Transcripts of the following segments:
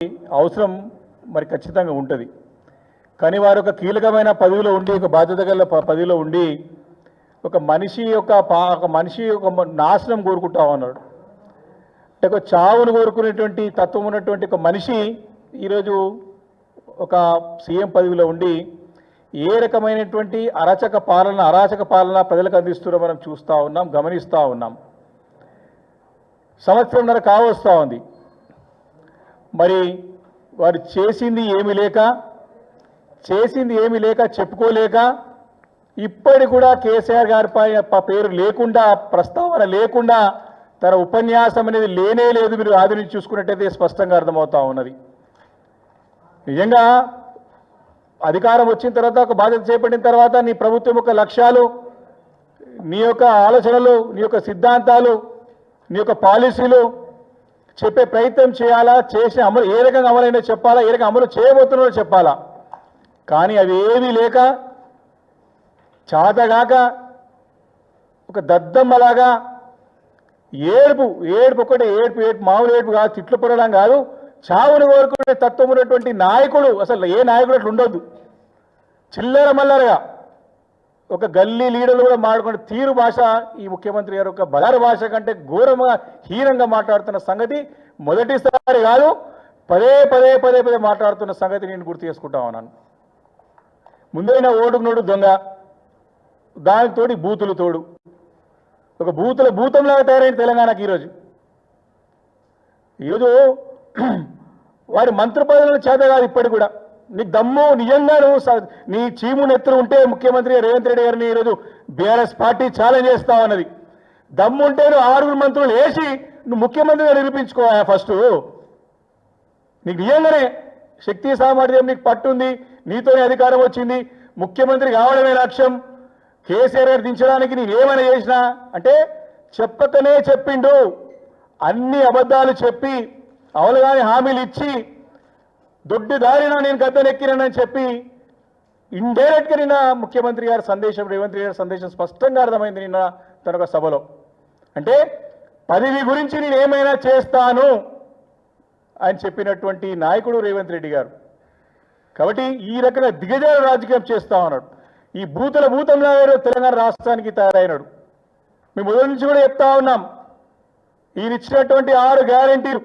అవసరం మరి ఖచ్చితంగా ఉంటుంది. కానీ వారు ఒక కీలకమైన పదవిలో ఉండి ఒక బాధ్యత గల పదవిలో ఉండి ఒక మనిషి యొక్క పా ఒక మనిషి ఒక నాశనం కోరుకుంటా ఉన్నాడు అంటే ఒక చావును కోరుకునేటువంటి తత్వం ఉన్నటువంటి ఒక మనిషి ఈరోజు ఒక సీఎం పదవిలో ఉండి ఏ రకమైనటువంటి అరాచక పాలన అరాచక పాలన ప్రజలకు అందిస్తున్నారో మనం చూస్తూ ఉన్నాం గమనిస్తూ ఉన్నాం. సంవత్సరంన్నర కావస్తూ ఉంది. మరి వారు చేసింది ఏమి లేక చేసింది ఏమి లేక చెప్పుకోలేక ఇప్పటి కూడా కేసీఆర్ గారి పై పేరు లేకుండా ప్రస్తావన లేకుండా తన ఉపన్యాసం అనేది లేనే లేదు మీరు ఆది నుంచి చూసుకున్నట్టయితే స్పష్టంగా అర్థమవుతా ఉన్నది. నిజంగా అధికారం వచ్చిన తర్వాత ఒక బాధ్యత చేపట్టిన తర్వాత నీ ప్రభుత్వం యొక్క లక్ష్యాలు నీ యొక్క ఆలోచనలు నీ యొక్క సిద్ధాంతాలు నీ యొక్క పాలసీలు చెప్పే ప్రయత్నం చేయాలా? చేసిన అమలు ఏ రకంగా అమలైనా చెప్పాలా? ఏ రకంగా అమలు చేయబోతున్నారో చెప్పాలా? కానీ అవి ఏమీ లేక చాతగాక ఒక దద్దమ్మలాగా ఏడుపు ఏడుపు ఒకటే ఏడుపు ఏడుపు మామూలు ఏడుపు కాదు తిట్లు పొరడం కాదు చావును కోరుకునే తత్వం ఉన్నటువంటి నాయకుడు అసలు ఏ నాయకుడు అట్లా ఉండొద్దు. చిల్లర మల్లరగా ఒక గల్లీ లీడర్లు కూడా మాట్లాడుకునే తీరు భాష ఈ ముఖ్యమంత్రి గారు ఒక బలారు భాష కంటే ఘోరంగా హీనంగా మాట్లాడుతున్న సంగతి మొదటిసారి కాదు పదే పదే పదే పదే మాట్లాడుతున్న సంగతి నేను గుర్తు చేసుకుంటా ఉన్నాను. ముందైన ఓటుకు నోడు దొంగ దానికి తోడి బూతులు తోడు. ఒక బూతుల భూతంలాగా తయారైంది తెలంగాణకి ఈరోజు. ఈరోజు వారి మంత్రి పదవులను చేత కాదు ఇప్పటికి కూడా. నీకు దమ్ము నిజంగా నువ్వు నీ చీము నెత్తులు ఉంటే ముఖ్యమంత్రి రేవంత్ రెడ్డి గారిని ఈరోజు బీఆర్ఎస్ పార్టీ ఛాలెంజ్ చేస్తావు అన్నది. దమ్ము ఉంటే నువ్వు ఆరుగురు మంత్రులు వేసి నువ్వు ముఖ్యమంత్రిగా నిరూపించుకోవా ఫస్ట్ నీకు నిజంగానే శక్తి సామర్థ్యం నీకు పట్టుంది నీతోనే అధికారం వచ్చింది ముఖ్యమంత్రి కావడమే లక్ష్యం. కేసీఆర్ గారు దించడానికి నేను ఏమైనా చేసినా అంటే చెప్పకనే చెప్పిండు. అన్ని అబద్ధాలు చెప్పి అవలగాని హామీలు ఇచ్చి దొడ్డి దారిన నేను గద్దెనెక్కినానని చెప్పి ఇండైరెక్ట్గా నిన్న ముఖ్యమంత్రి గారి సందేశం రేవంత్ రెడ్డి గారి సందేశం స్పష్టంగా అర్థమైంది నిన్న తన సభలో. అంటే పదవి గురించి నేను ఏమైనా చేస్తాను అని చెప్పినటువంటి నాయకుడు రేవంత్ రెడ్డి గారు. కాబట్టి ఈ రకంగా దిగజారు రాజకీయం చేస్తా ఉన్నాడు. ఈ భూతుల భూతంలా తెలంగాణ రాష్ట్రానికి తయారైనాడు. మేము మొదటి నుంచి కూడా చెప్తా ఉన్నాం. ఈయన ఇచ్చినటువంటి ఆరు గ్యారంటీలు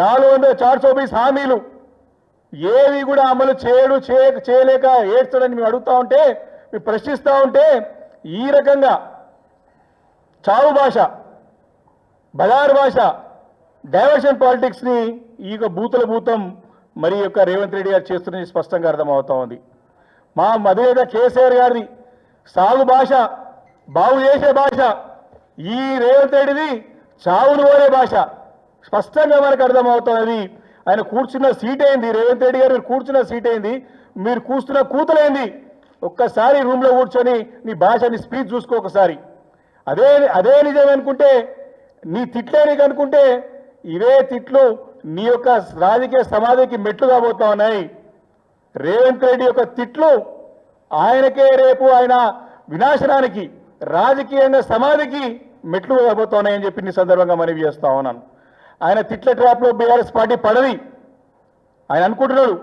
నాలుగు వందల చార్ చౌబీస్ హామీలు. ఏవి కూడా అమలు చేయడు చేయ చేయలేక ఏడ్చడని మేము అడుగుతా ఉంటే మేము ప్రశ్నిస్తూ ఉంటే ఈ రకంగా చావు భాష బజారు భాష డైవర్షన్ పాలిటిక్స్ని ఈ యొక్క బూతుల భూతం మరి యొక్క రేవంత్ రెడ్డి గారు చేస్తున్నది స్పష్టంగా అర్థమవుతా ఉంది. మా మధురేత కేసీఆర్ గారిది సాగు భాష బాగు చేసే భాష ఈ రేవంత్ రెడ్డిది చావును కోరే భాష. స్పష్టంగా మనకు అర్థమవుతున్నది ఆయన కూర్చున్న సీట్ అయింది రేవంత్ రెడ్డి గారు మీరు కూర్చున్న సీట్ అయింది మీరు కూర్చున్న కూతులైంది ఒక్కసారి రూమ్లో కూర్చొని నీ భాష నీ స్పీచ్ చూసుకో ఒకసారి. అదే అదే నిజం అనుకుంటే నీ తిట్లే అనుకుంటే ఇవే తిట్లు నీ యొక్క రాజకీయ సమాధికి మెట్లు కాబోతా ఉన్నాయి. రేవంత్ రెడ్డి యొక్క తిట్లు ఆయనకే రేపు ఆయన వినాశనానికి రాజకీయంగా సమాధికి మెట్లు కాబోతున్నాయని చెప్పి నీ సందర్భంగా మనవి చేస్తా ఉన్నాను. ఆయన తిట్ల ట్రాప్లో బీఆర్ఎస్ పార్టీ పడది. ఆయన అనుకుంటున్నాడు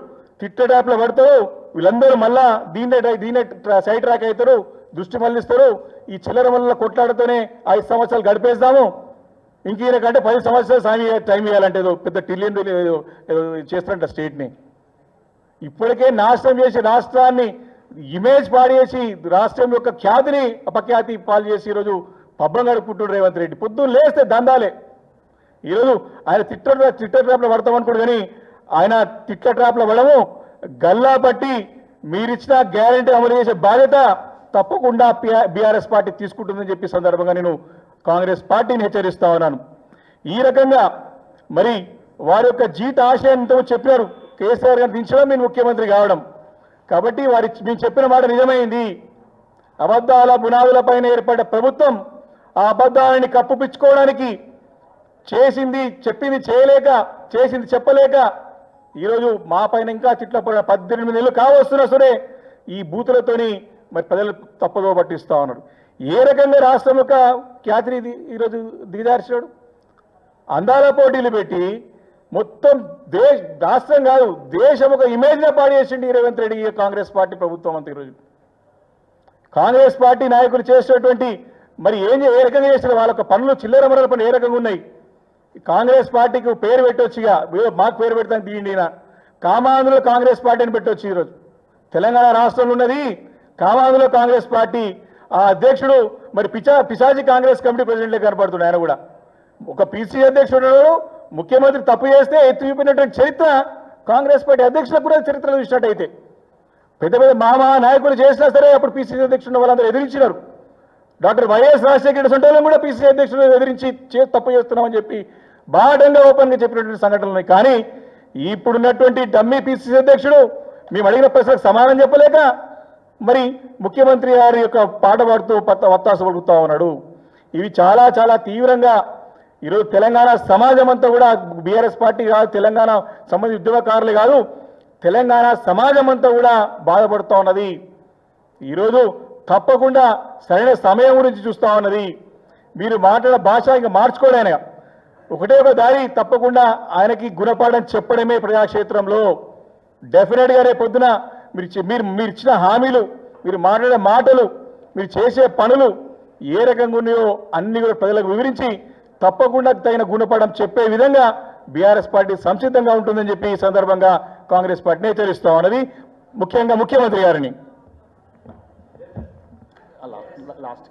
తిట్ల ట్రాప్లో పడతారు వీళ్ళందరూ మళ్ళా దీన్నే దీన్నే సైడ్ ట్రాక్ అవుతారు దృష్టి మళ్ళిస్తారు ఈ చిల్లర మళ్ళీ కొట్లాడుతూనే ఐదు సంవత్సరాలు గడిపేస్తాము. ఇంక ఈయనకంటే పది సంవత్సరాలు సాయం టైం ఇవ్వాలంటే ఏదో పెద్ద ట్రిలియన్ చేస్తారంట స్టేట్ని. ఇప్పటికే నాశనం చేసి రాష్ట్రాన్ని ఇమేజ్ పాడేసి రాష్ట్రం యొక్క ఖ్యాతిని అపఖ్యాతి పాలు చేసి ఈరోజు పబ్బం గడుపుకుంటున్నారు రేవంత్ రెడ్డి. పొద్దున్న లేస్తే దందాలే. ఈరోజు ఆయన తిట్ట తిట్టర్ ట్రాప్లో పడతాం అనుకోడు కానీ ఆయన తిట్ల ట్రాప్లో పడము. గల్లా పట్టి మీరిచ్చిన గ్యారంటీ అమలు చేసే బాధ్యత తప్పకుండా బీఆర్ఎస్ పార్టీ తీసుకుంటుందని చెప్పి సందర్భంగా నేను కాంగ్రెస్ పార్టీని హెచ్చరిస్తా ఉన్నాను. ఈ రకంగా మరి వారి యొక్క జీత ఆశయంతో చెప్పినారు. కేసీఆర్ గారిని దించడం నేను ముఖ్యమంత్రి కావడం. కాబట్టి వారి మేము చెప్పిన మాట నిజమైంది. అబద్ధాల పునాదులపైన ఏర్పడ్డ ప్రభుత్వం ఆ అబద్ధాలని కప్పుపిచ్చుకోవడానికి చేసింది చెప్పింది చేయలేక చేసింది చెప్పలేక ఈరోజు మా పైన ఇంకా చిట్ల పడిన పద్దెనిమిది నెలలు కావస్తున్నా సరే ఈ బూతులతోని మరి ప్రజలు తప్పుదో పట్టిస్తా ఉన్నారు. ఏ రకంగా రాష్ట్రం యొక్క ఖ్యాతిని ఈరోజు దిగజార్చాడు అందాల పోటీలు పెట్టి మొత్తం దేశ రాష్ట్రం కాదు దేశం ఒక ఇమేజ్గా పాడేసిండి చేసిండు రేవంత్ రెడ్డి కాంగ్రెస్ పార్టీ ప్రభుత్వం అంత ఈరోజు. కాంగ్రెస్ పార్టీ నాయకులు చేసినటువంటి మరి ఏం ఏ రకంగా చేసిన వాళ్ళ యొక్క పనులు చిల్లర మరల పనులు ఏ రకంగా ఉన్నాయి? కాంగ్రెస్ పార్టీకి పేరు పెట్టొచ్చుగా. మాకు పేరు పెడతాను తీయండి ఈయన. కామాంధ్రలో కాంగ్రెస్ పార్టీని పెట్టొచ్చు ఈరోజు. తెలంగాణ రాష్ట్రంలో ఉన్నది కామాంధ్రలో కాంగ్రెస్ పార్టీ. ఆ అధ్యక్షుడు మరి పిచా పిశాచి కాంగ్రెస్ కమిటీ ప్రెసిడెంట్లే కనపడుతున్నాడు ఆయన కూడా. ఒక పిసి అధ్యక్షుడు ముఖ్యమంత్రి తప్పు చేస్తే ఎత్తి చూపినటువంటి చరిత్ర కాంగ్రెస్ పార్టీ అధ్యక్షులకు కూడా చరిత్ర చూసినట్టయితే. పెద్ద పెద్ద మామా నాయకులు చేసినా సరే అప్పుడు పిసిసి అధ్యక్షుడు వాళ్ళందరూ ఎదిరించినారు. డాక్టర్ వైఎస్ రాజశేఖర రెడ్డి సొంటలను కూడా పిసిసి అధ్యక్షుడు ఎదిరించి చే తప్పు చేస్తున్నామని చెప్పి బాఢంగా ఓపెన్గా చెప్పినటువంటి సంఘటనలు ఉన్నాయి. కానీ ఇప్పుడున్నటువంటి డమ్మీ పిసిసి అధ్యక్షుడు మేము అడిగిన ప్రశ్నకు సమాధానం చెప్పలేక మరి ముఖ్యమంత్రి గారి యొక్క పాట పాడుతూ పత్త వత్తాస పలుకుతా ఉన్నాడు. ఇవి చాలా చాలా తీవ్రంగా ఈరోజు తెలంగాణ సమాజం అంతా కూడా బీఆర్ఎస్ పార్టీ కాదు తెలంగాణ సంబంధించి ఉద్యమకారులు కాదు తెలంగాణ సమాజం అంతా కూడా బాధపడుతూ ఉన్నది. ఈరోజు తప్పకుండా సరైన సమయం గురించి చూస్తూ ఉన్నది. మీరు మాట్లాడే భాష ఇంకా మార్చుకోలేనగా. ఒకటే ఒక దారి తప్పకుండా ఆయనకి గుణపాఠం చెప్పడమే ప్రజాక్షేత్రంలో. డెఫినెట్గా రేపు పొద్దున మీరు మీరు మీరు ఇచ్చిన హామీలు మీరు మాట్లాడే మాటలు మీరు చేసే పనులు ఏ రకంగా ఉన్నాయో అన్ని కూడా ప్రజలకు వివరించి తప్పకుండా తగిన గుణపాఠం చెప్పే విధంగా బీఆర్ఎస్ పార్టీ సంసిద్ధంగా ఉంటుందని చెప్పి ఈ సందర్భంగా కాంగ్రెస్ పార్టీని హెచ్చరిస్తాం అన్నది ముఖ్యంగా ముఖ్యమంత్రి గారిని. లాస్ట్.